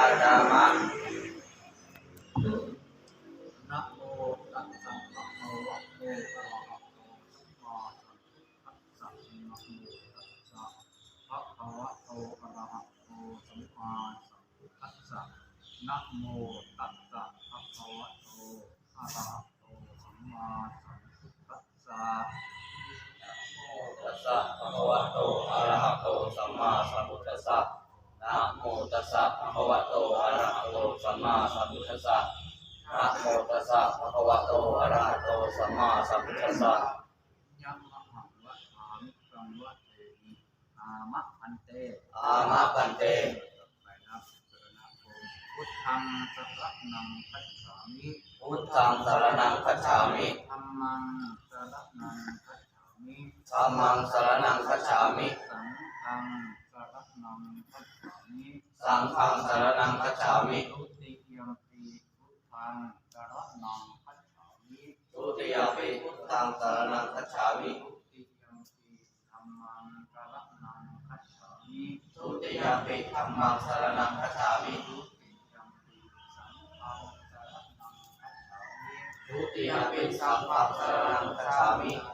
าจามะนะโมตัสสะภะคะวะโตอะระหะโตสัมมาสัมพุทธัสสะนะโมตัสสะภะคะวะโตอะระหะโตสัมมาสัมพุทธัสสะนะโมตัสสะภะคะวะโตอะระหะโตสัมมาสัมพุ โตอะระหะโตสัมมาสัมพุทธัสสะนะโมตัสสะภะคะวะโตอะระหะโตสัมมาสัมพุทธัสสะนะโมตัสสะภะคะวะโตอะระหะโตสัมมาสัมพุทธัสสะยะมะหังวะถามิกังวะเตมิอามะพันเตอามะปันเตไปนับสรณคมพุทธังสรนังคัจฉามิพุทธังสรณังคัจฉามิธัมมังสรนังคัจฉามิธัมมังสรณังคัจฉามิสังฆังสรนังคัจฉามิ สังฆังสรณังคัจฉามิทุติยมปีพุทธังสรนังคัจฉามิทุติยมปิพุทธังสรณังคัจฉามิทุติยมปีธัมมังสรนังคัจฉามิทุติยมปิธัมมังสรณังคัจฉามิทุติยมปีสังฆังสรนังคัจฉามิทุติยม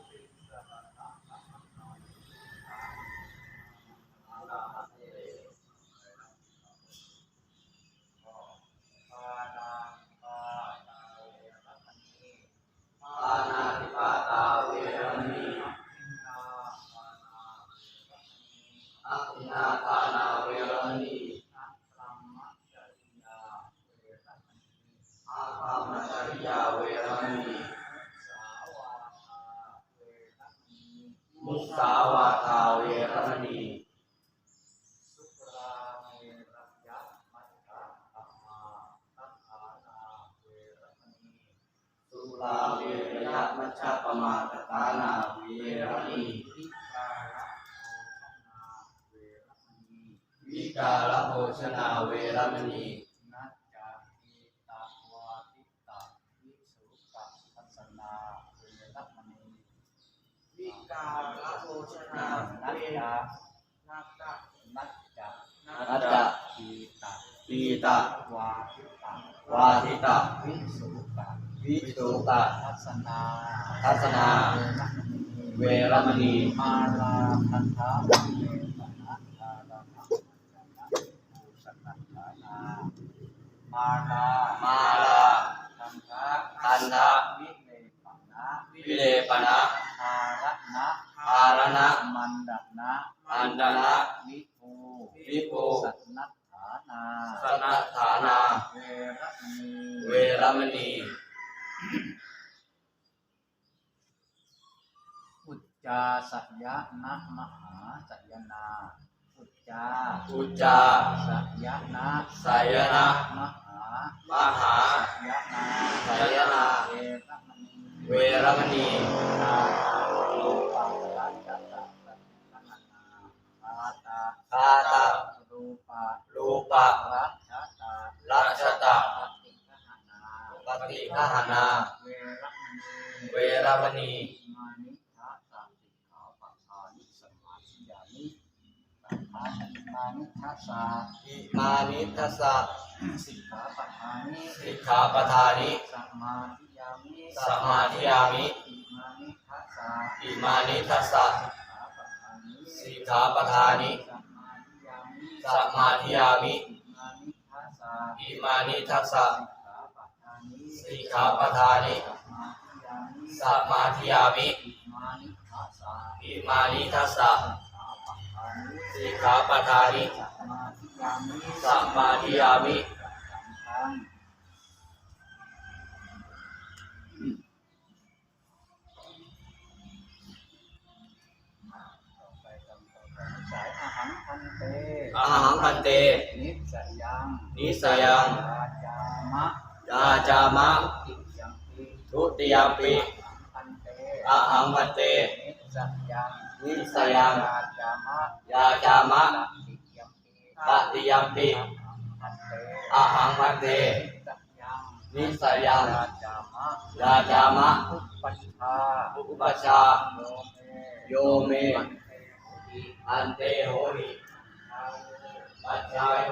ชนาเวรมณี วิกาลโภชนาเวรมณี นัจจาทิตาวาทิตาวิสุขทัสนาเวรมณี วิกาลโภชนา นัจ เว จา นักกะ นัจจา นัจจะ ทิตา ปีตะ วาทิตาว าทิตะ วิสุข วิสุตะ ทัสนา ทัสนา เวรมณี มาลาพันธะ มาลา มาลา พันธะ ทันทะ วิเลปนะ วิเลปนะ ทารณะ ภารณะ มันดนะ อันดนะ วิภู วิภู สัตนัฏฐานา สนัฐานา เวรมณี เวรมณี อุจจาสยะนะมหาสยนาอุจจา อุจจา สยะนะ สายนะ มหา มหาสยะนายนาเวรมณีเวรมณีชาโลปังรัจจตะปฏิปนาอาตาคาตะรูปะรูปะรัชตารัชตะปฏิฆหาหนา เวรมณี มานิทัสสะ อิมานิทัสสะ สิกขาปะทานิ สิกขาปทานิ สมาธิยามิ สมาธิยามิ อิมานิทัสสะ อิมานิทัสสะ สิกขาปะทานิ สิกขาปทานิ สมาธิยามิ สมาธิยามิ อิมานิทัสสะ อิมานิทัสสะ สิกขาปะทานิ สิกขาปทานิ สมาธิยามิ สมาธิยามิ อิมานิทัสสะ อิมานิทั สสะสิกขาปะทานิสิกขาปทานิสมาธิยามิสมาธิยามิทั้งต่อไปคำต่อไปสายอาหารพันเตอาหังพันเต นิสยัง นิสยังยาจามะยาจามะติยังปีทุติยมปิพันเตออะหังพันเตนิส ยังนิสยังยาจามะยาจามะตติยมปีตติยปิอะหังพันเตนิสยังนิสยังาจามะยาจามะอุปัชชาอุปชาโยเมติอันเตโหหิปัจจายโย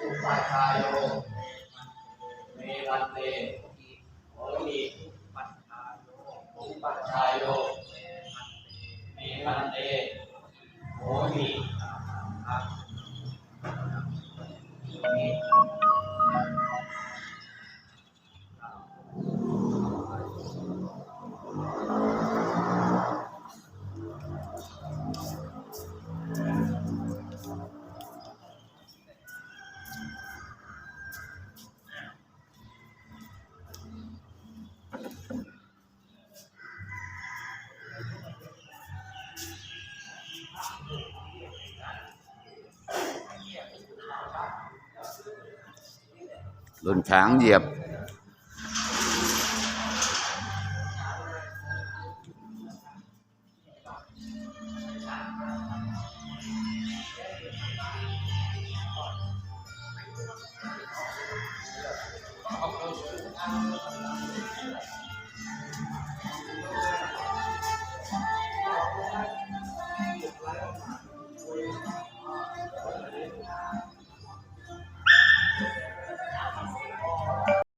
อุปัชฌายโยเมวันเตโหหิปัญญาโยอุปชายโย มวันเตโหหิ รุ่ รุ่นช้างเหยียบ